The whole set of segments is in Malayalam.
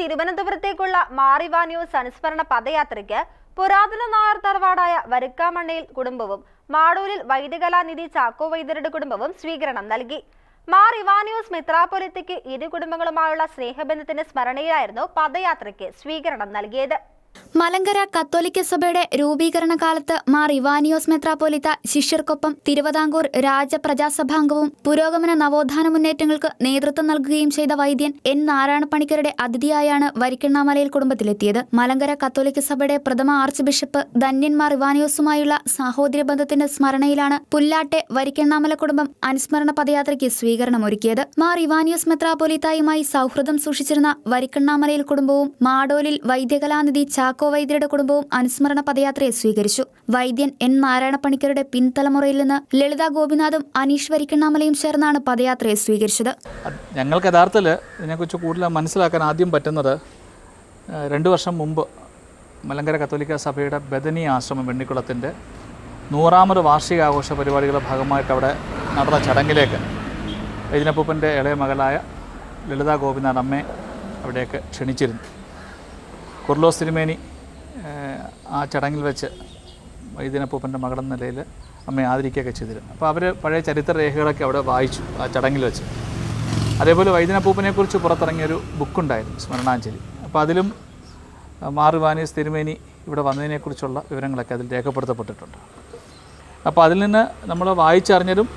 തിരുവനന്തപുരത്തേക്കുള്ള മാറിവാന്യൂസ് അനുസ്മരണ പദയാത്രയ്ക്ക് പുരാതന നായർ തറവാടായ വരുക്കാമണ്ണയിൽ കുടുംബവും മാടൂരിൽ വൈദ്യകലാനിധി ചാക്കോ വൈദ്യരുടെ കുടുംബവും സ്വീകരണം നൽകി. മാർ ഇവാനിയോസ് മിത്രാപൊലിത്തയ്ക്ക് ഇരു കുടുംബങ്ങളുമായുള്ള സ്നേഹബന്ധത്തിന്റെ സ്മരണയിലായിരുന്നു പദയാത്രയ്ക്ക് സ്വീകരണം നൽകിയത്. മലങ്കര കത്തോലിക്ക സഭയുടെ രൂപീകരണ കാലത്ത് മാർ ഇവാനിയോസ് മെത്രാപ്പോലിത്ത ശിഷ്യർക്കൊപ്പം തിരുവിതാംകൂർ രാജപ്രജാസഭാംഗവും പുരോഗമന നവോത്ഥാന മുന്നേറ്റങ്ങൾക്ക് നേതൃത്വം നൽകുകയും ചെയ്ത വൈദ്യൻ എൻ നാരായണ പണിക്കരുടെ അതിഥിയായാണ് വരിക്കണ്ണാമലയിൽ കുടുംബത്തിലെത്തിയത്. മലങ്കര കത്തോലിക്ക സഭയുടെ പ്രഥമ ആർച്ച് ബിഷപ്പ് ധന്യന്മാർ മാർ ഇവാനിയോസുമായുള്ള സാഹോദര്യ ബന്ധത്തിന്റെ സ്മരണയിലാണ് പുല്ലാട്ടെ വരിക്കണ്ണാമല കുടുംബം അനുസ്മരണ പദയാത്രയ്ക്ക് സ്വീകരണം ഒരുക്കിയത് മാർ ഇവാനിയോസ് മെത്രാപ്പോലിത്തായുമായി സൗഹൃദം സൂക്ഷിച്ചിരുന്ന വരിക്കണ്ണാമലയിൽ കുടുംബവും മാടോലിൽ വൈദ്യകലാനിധി ചാക്കോ വൈദ്യരുടെ കുടുംബവും അനുസ്മരണ പദയാത്രയെ സ്വീകരിച്ചു. വൈദ്യൻ എൻ. നാരായണ പണിക്കരുടെ പിൻതലമുറയിൽ നിന്ന് ലളിത ഗോപിനാഥും അനീഷ് വരിക്കണ്ണാമലയും ചേർന്നാണ് പദയാത്രയെ സ്വീകരിച്ചത്. ഞങ്ങൾക്ക് യഥാർത്ഥത്തിൽ ഇതിനെക്കുറിച്ച് കൂടുതൽ മനസ്സിലാക്കാൻ ആദ്യം പറ്റുന്നത് രണ്ടു വർഷം മുമ്പ് മലങ്കര കത്തോലിക്ക സഭയുടെ ബദനി ആശ്രമം വെണ്ണിക്കുളത്തിന്റെ നൂറാമത് വാർഷികാഘോഷ പരിപാടികളുടെ ഭാഗമായിട്ട് അവിടെ നടന്ന ചടങ്ങിലേക്ക് വൈദ്യനപ്പൂപ്പന്റെ ഇളയ മകളായ ലളിത ഗോപിനാഥ് അമ്മയെ അവിടെയൊക്കെ ക്ഷണിച്ചിരുന്നു. കുർലോസ് തിരുമേനി ആ ചടങ്ങിൽ വെച്ച് വൈദ്യനപ്പൂപ്പന്റെ മകളെന്ന നിലയിൽ അമ്മയെ ആദരിക്കുകയൊക്കെ ചെയ്തിരുന്നു. അപ്പോൾ അവർ പഴയ ചരിത്ര രേഖകളൊക്കെ അവിടെ വായിച്ചു ആ ചടങ്ങിൽ വെച്ച്. അതേപോലെ വൈദ്യനപ്പൂപ്പനെക്കുറിച്ച് പുറത്തിറങ്ങിയൊരു ബുക്കുണ്ടായിരുന്നു സ്മരണാഞ്ജലി. അപ്പോൾ അതിലും മാറുവാനി സ്ഥിരമേനി ഇവിടെ വന്നതിനെക്കുറിച്ചുള്ള വിവരങ്ങളൊക്കെ അതിൽ രേഖപ്പെടുത്തപ്പെട്ടിട്ടുണ്ട്. അപ്പോൾ അതിൽ നിന്ന് നമ്മൾ വായിച്ചറിഞ്ഞതും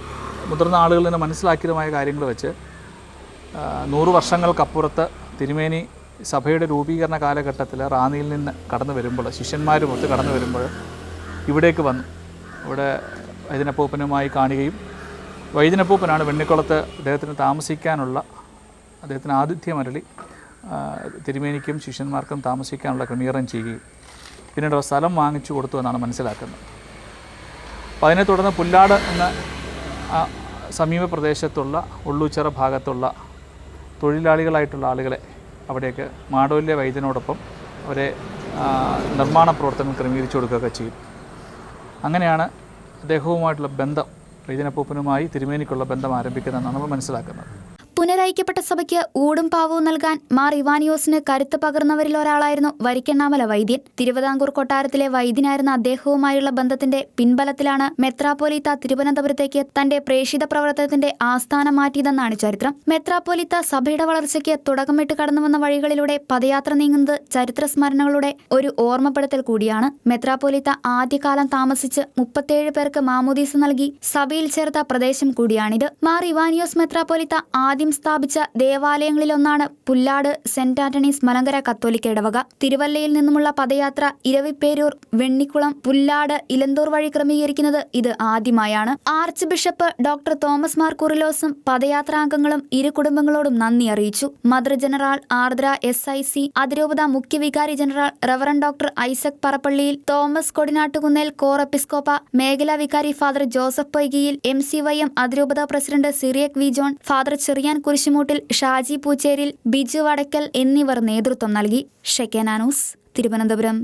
മുതിർന്ന ആളുകളിൽ നിന്ന് മനസ്സിലാക്കിയതുമായ കാര്യങ്ങൾ വെച്ച് നൂറ് വർഷങ്ങൾക്കപ്പുറത്ത് തിരുമേനി സഭയുടെ രൂപീകരണ കാലഘട്ടത്തിൽ റാന്നിയിൽ നിന്ന് കടന്നു വരുമ്പോൾ ശിഷ്യന്മാരുമൊത്ത് കടന്നു വരുമ്പോൾ ഇവിടേക്ക് വന്നു. ഇവിടെ വൈദ്യനപ്പൂപ്പനുമായി കാണുകയും വൈദ്യനപ്പൂപ്പനാണ് വെണ്ണിക്കുളത്ത് അദ്ദേഹത്തിന് താമസിക്കാനുള്ള അദ്ദേഹത്തിന് ആതിഥ്യമരളി തിരുമേനിക്കും ശിഷ്യന്മാർക്കും താമസിക്കാനുള്ള ക്രമീകരണം ചെയ്യുകയും പിന്നീട് സ്ഥലം വാങ്ങിച്ചു കൊടുത്തു എന്നാണ് മനസ്സിലാക്കുന്നത്. അപ്പോൾ അതിനെ തുടർന്ന് പുല്ലാട് എന്ന സമീപ പ്രദേശത്തുള്ള ഉള്ളൂച്ചിറ ഭാഗത്തുള്ള തൊഴിലാളികളായിട്ടുള്ള ആളുകളെ അവിടേക്ക് മാടൂലിലെ വൈദ്യനോടൊപ്പം അവരെ നിർമ്മാണ പ്രവർത്തനങ്ങൾ ക്രമീകരിച്ചു കൊടുക്കുകയൊക്കെ ചെയ്യും. അങ്ങനെയാണ് അദ്ദേഹവുമായിട്ടുള്ള ബന്ധം വൈദ്യനപ്പൂപ്പനുമായി തിരുമേനിക്കുള്ള ബന്ധം ആരംഭിക്കുന്നതെന്നാണ് നമ്മൾ മനസ്സിലാക്കുന്നത്. പുനരൈക്യപ്പെട്ട സഭയ്ക്ക് ഊടും പാവവും നൽകാൻ മാർ ഇവാനിയോസിന് കരുത്ത് പകർന്നവരിൽ ഒരാളായിരുന്നു വരിക്കണ്ണാമല വൈദ്യൻ. തിരുവിതാംകൂർ കൊട്ടാരത്തിലെ വൈദ്യനായിരുന്ന അദ്ദേഹവുമായുള്ള ബന്ധത്തിന്റെ പിൻബലത്തിലാണ് മെത്രാപ്പോലിത്ത തിരുവനന്തപുരത്തേക്ക് തന്റെ പ്രേഷിത പ്രവർത്തനത്തിന്റെ ആസ്ഥാനം മാറ്റിയതെന്നാണ് ചരിത്രം. മെത്രാപ്പോലിത്ത സഭയുടെ വളർച്ചയ്ക്ക് തുടക്കമിട്ട് കടന്നുവന്ന വഴികളിലൂടെ പദയാത്ര നീങ്ങുന്നത് ചരിത്ര സ്മരണകളുടെ ഒരു ഓർമ്മപ്പെടുത്തൽ കൂടിയാണ്. മെത്രാപ്പോലിത്ത ആദ്യകാലം താമസിച്ച് മുപ്പത്തേഴ് പേർക്ക് മാമോദീസ നൽകി സഭയിൽ ചേർത്ത പ്രദേശം കൂടിയാണിത്. മാർ ഇവാനിയോസ് മെത്രാപ്പോലിത്ത ആദ്യം സ്ഥാപിച്ച ദേവാലയങ്ങളിലൊന്നാണ് പുല്ലാട് സെന്റ് ആന്റണീസ് മലങ്കര കത്തോലിക്ക ഇടവക. തിരുവല്ലയിൽ നിന്നുമുള്ള പദയാത്ര ഇരവിപ്പേരൂർ വെണ്ണിക്കുളം പുല്ലാട് ഇലന്തൂർ വഴി ക്രമീകരിക്കുന്നത് ഇത് ആദ്യമായാണ്. Archbishop doctor Thomas Mar കുറിലോസും പദയാത്രാംഗങ്ങളും ഇരു കുടുംബങ്ങളോടും നന്ദി അറിയിച്ചു. Mother general Ardra S I C അതിരൂപത മുഖ്യവികാരി general reverend doctor Isaac Parappallil Thomas Kodinattukunnel core എപ്പിസ്കോപ്പ മേഖലാ വികാരി father Joseph Poykayil M C Y M അതിരൂപത president Cyriac V John father Cherian Kurisumoottil Shaji Poocheril Biju Vadakkal എന്നിവർ നേതൃത്വം നൽകി. ഷെക്കേനാനൂസ് തിരുവനന്തപുരം.